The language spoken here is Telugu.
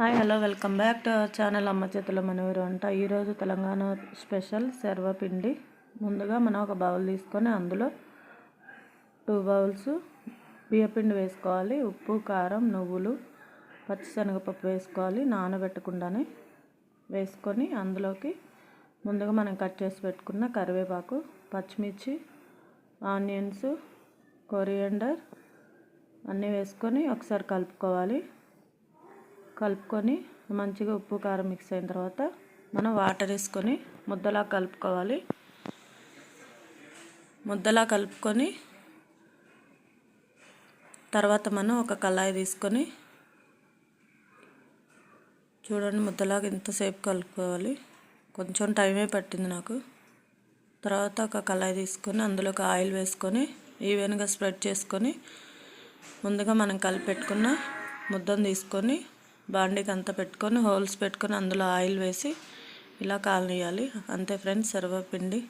Hi hello welcome back to our channel అమ్మ చేతుల మనవరు వంట ఈరోజు తెలంగాణ స్పెషల్ శర్వపిండి ముందుగా మనం ఒక బౌల్ తీసుకొని అందులో టూ బౌల్స్ బియ్యపిండి వేసుకోవాలి. ఉప్పు కారం నువ్వులు పచ్చిశనగపప్పు వేసుకోవాలి. నానబెట్టకుండానే వేసుకొని అందులోకి ముందుగా మనం కట్ చేసి పెట్టుకున్న కరివేపాకు పచ్చిమిర్చి ఆనియన్స్ కొరియండర్ అన్నీ వేసుకొని ఒకసారి కలుపుకోవాలి. కలుపుకొని మంచిగా ఉప్పు కారం మిక్స్ అయిన తర్వాత మనం వాటర్ వేసుకొని ముద్దలా కలుపుకోవాలి. ముద్దలా కలుపుకొని తర్వాత మనం ఒక కళాయి తీసుకొని చూడండి ముద్దలాగా ఇంతసేపు కలుపుకోవాలి. కొంచెం టైమే పట్టింది నాకు. తర్వాత ఒక కళాయి తీసుకొని అందులోకి ఆయిల్ వేసుకొని ఈవెన్గా స్ప్రెడ్ చేసుకొని ముందుగా మనం కలిపెట్టుకున్న ముద్దను తీసుకొని బాండీకి అంతా పెట్టుకొని హోల్స్ పెట్టుకొని అందులో ఆయిల్ వేసి ఇలా కాలనియాలి. అంతే ఫ్రెండ్స్ సర్వపిండి.